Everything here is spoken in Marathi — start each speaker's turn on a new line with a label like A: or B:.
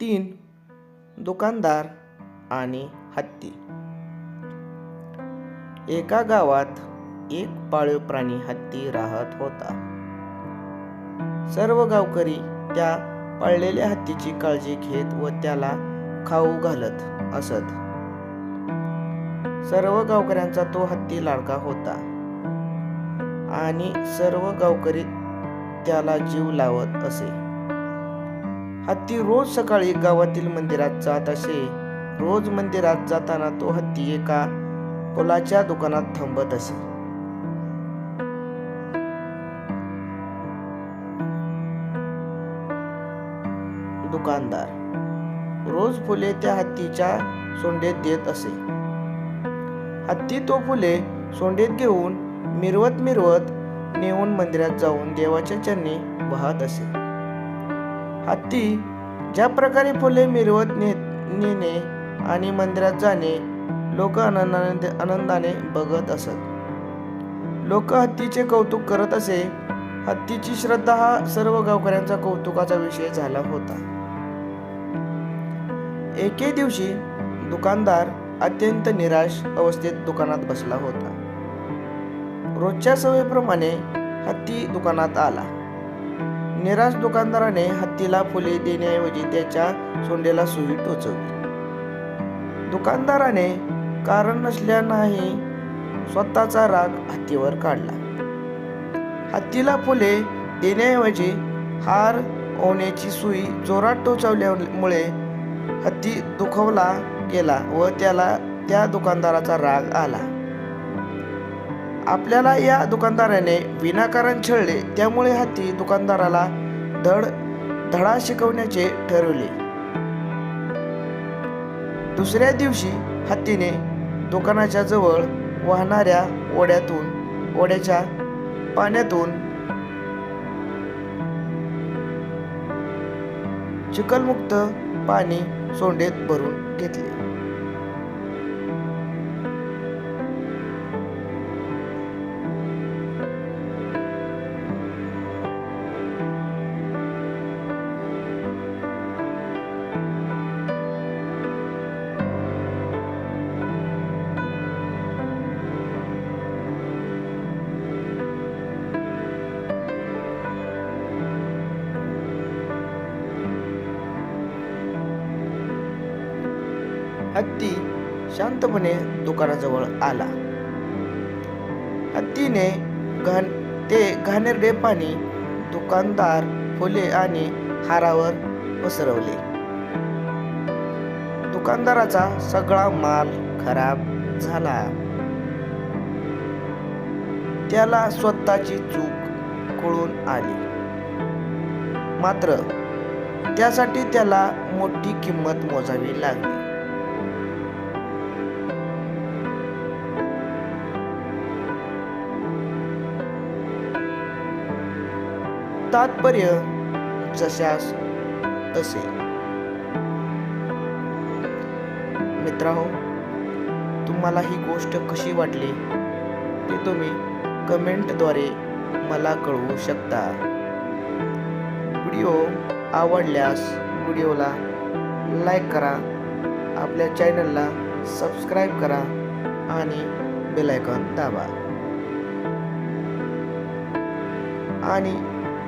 A: तीन दुकानदार आणि हत्ती. एका गावात एक पाळीव प्राणी हत्ती राहत होता. सर्व गावकरी त्या पाळलेल्या हत्तीची काळजी घेत व त्याला खाऊ घालत असत. सर्व गावकऱ्यांचा तो हत्ती लाडका होता. आणि सर्व गावकरी त्याला जीव लावत असे. हत्ती रोज सकाळी गावातील मंदिरात जात असे. रोज मंदिरात जाताना तो हत्ती एका फुलाच्या दुकानात थांबत असे. दुकानदार रोज फुले त्या हत्तीच्या सोंडेत देत असे. हत्ती तो फुले सोंडेत घेऊन मिरवत मिरवत नेऊन मंदिरात जाऊन देवाच्या चरणी वाहत असे. हत्ती ज्या प्रकारे फुले मिरवत ने नेणे आणि मंदिरात जाणे लोक आनंदाने आनंदाने बघत असत. लोक हत्तीचे कौतुक करत असे. हत्तीची श्रद्धा हा सर्व गावकऱ्यांचा कौतुकाचा विषय झाला होता. एके दिवशी दुकानदार अत्यंत निराश अवस्थेत दुकानात बसला होता. रोजच्या सवयीप्रमाणे हत्ती दुकानात आला. निराश दुकानदाराने हत्तीला फुले देण्याऐवजी त्याच्या सोंडेला सुई टोचवली. दुकानदाराने कारण नसल्यानेही स्वतःचा राग हत्तीवर काढला. हत्तीला फुले देण्याऐवजी हार ओण्याची सुई जोरात टोचवल्यामुळे हत्ती दुखवला गेला व त्याला त्या दुकानदाराचा राग आला. आपल्याला या दुकानदाराने विनाकारण छळले त्यामुळे हत्ती दुकानदाराला धड धडा शिकवण्याचे ठरवले. दुसऱ्या दिवशी हत्तीने दुकानाच्या जवळ वाहणाऱ्या ओढ्यातून ओढ्याच्या पाण्यातून चिखलमुक्त पाणी सोंडेत भरून घेतले. हत्ती शांतपणे दुकानाजवळ आला. हत्तीने घाण ते घाणेरडे पाणी दुकानदार फुले आणि हारावर पसरवले. दुकानदाराचा सगळा माल खराब झाला. त्याला स्वतःची चूक कळून आली. मात्र त्यासाठी त्याला मोठी किंमत मोजावी लागली. तात्पर्य जशास तसे मित्रांनो तुम्हाला ही गोष्ट कशी वाटली ते तुम्ही कमेंटद्वारे मला कळवू शकता. व्हिडिओ आवडल्यास व्हिडिओला लाईक करा आपल्या चॅनलला सबस्क्राईब करा आणि बेलायकॉन दाबा. आणि